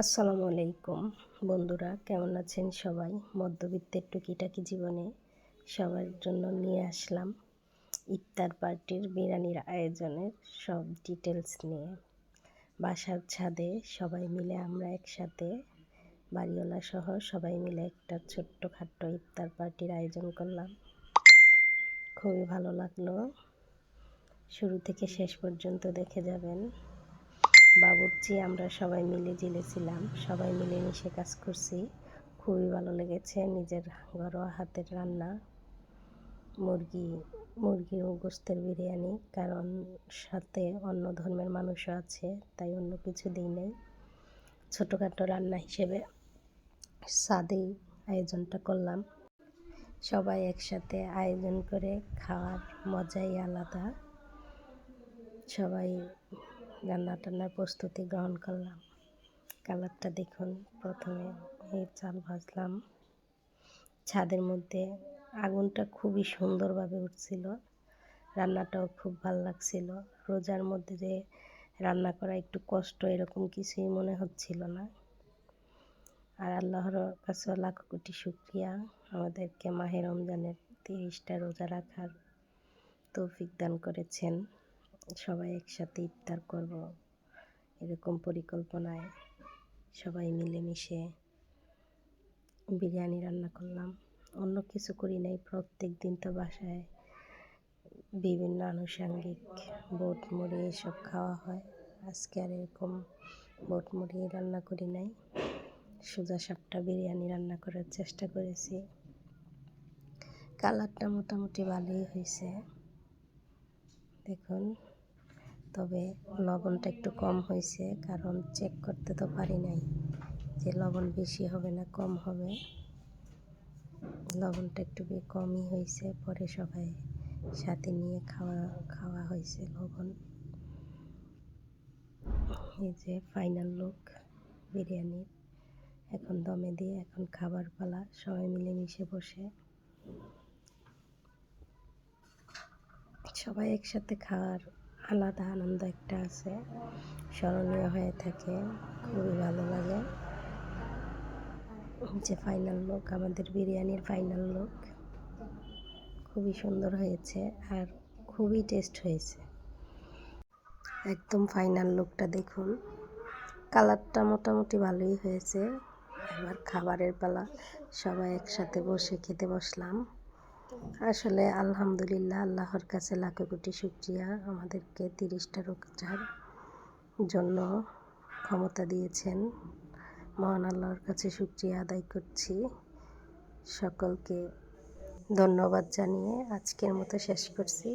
আসসালামু আলাইকুম বন্ধুরা, কেমন আছেন সবাই? মধ্যবিত্তের টুকিটাকি জীবনে সবার জন্য নিয়ে আসলাম ইফতার পার্টির বিরিয়ানির আয়োজনের সব ডিটেলস নিয়ে। বাসার ছাদে সবাই মিলে আমরা একসাথে, বাড়িওয়ালা সহ সবাই মিলে একটা ছোট্ট খাট্ট ইফতার পার্টির আয়োজন করলাম। খুবই ভালো লাগল। শুরু থেকে শেষ পর্যন্ত দেখে যাবেন। বাবুর্চি, আমরা সবাই মিলে জিলেছিলাম। সবাই মিলে মিশে কাজ করছি। খুবই ভালো লেগেছে নিজের ঘরোয়া হাতের রান্না। মুরগি মুরগি ও গোস্তের বিরিয়ানি, কারণ সাথে অন্য ধর্মের মানুষও আছে, তাই অন্য কিছু দিই নেই। ছোটোখাটো রান্না হিসেবে সাদেই আয়োজনটা করলাম। সবাই একসাথে আয়োজন করে খাওয়ার মজাই আলাদা। সবাই রান্না টান্নার প্রস্তুতি গ্রহণ করলাম। কালারটা দেখুন, প্রথমে এই চাল ভাজলাম। ছাদের মধ্যে আগুনটা খুবই সুন্দরভাবে উঠছিল। রান্নাটাও খুব ভালো লাগছিল। রোজার মধ্যে যে রান্না করা একটু কষ্ট এরকম কিছুই মনে হচ্ছিল না। আর আল্লাহর কাছে লাখ কোটি শুক্রিয়া। আমাদেরকে মাহের রমজানের তিরিশটা রোজা রাখার তৌফিক দান করেছেন। সবাই একসাথে ইফতার করব। এরকম পরিকল্পনায় সবাই মিলেমিশে বিরিয়ানি রান্না করলাম। অন্য কিছু করি নাই, প্রত্যেক দিন তো বাসায় বিভিন্ন আনুষাঙ্গিক বোট মুড়ি এসব খাওয়া হয়। আজকে আর এরকম বোট মুড়ি রান্না করি নাই। সোজা সাপটা বিরিয়ানি রান্না করার চেষ্টা করেছি। কালারটা মোটামুটি ভালোই হয়েছে। দেখুন। তবে লবণটা একটু কম হয়েছে, কারণ চেক করতে তো পারি নাই যে লবণ বেশি হবে না কম হবে। লবণটা একটু কমই হয়েছে, পরে সবাই সাথে নিয়ে খাওয়া খাওয়া হয়েছে লবণ। এই যে ফাইনাল লুক বিরিয়ানির এখন দমে দিয়ে এখন খাবার পালা, সবাই মিলে মিশে বসে। সবাই একসাথে খাওয়ার আলাদা আনন্দ একটা আছে। স্মরণীয় হয়ে থাকে, খুবই ভালো লাগে। যে ফাইনাল লুক আমাদের বিরিয়ানির ফাইনাল লুক খুবই সুন্দর হয়েছে আর খুবই টেস্ট হয়েছে। একদম ফাইনাল লুকটা দেখুন। কালারটা মোটামুটি ভালোই হয়েছে। এবার খাবারের পালা, সবাই একসাথে বসে খেতে বসলাম। আসলে আলহামদুলিল্লাহ আল্লাহর কাছে লাখো কোটি শুক্রিয়া আমাদেরকে তিরিশটা রোজার জন্য ক্ষমতা দিয়েছেন। মহান আল্লাহর কাছে শুক্রিয়া আদায় করছি। সকলকে ধন্যবাদ জানিয়ে আজকের মতো শেষ করছি।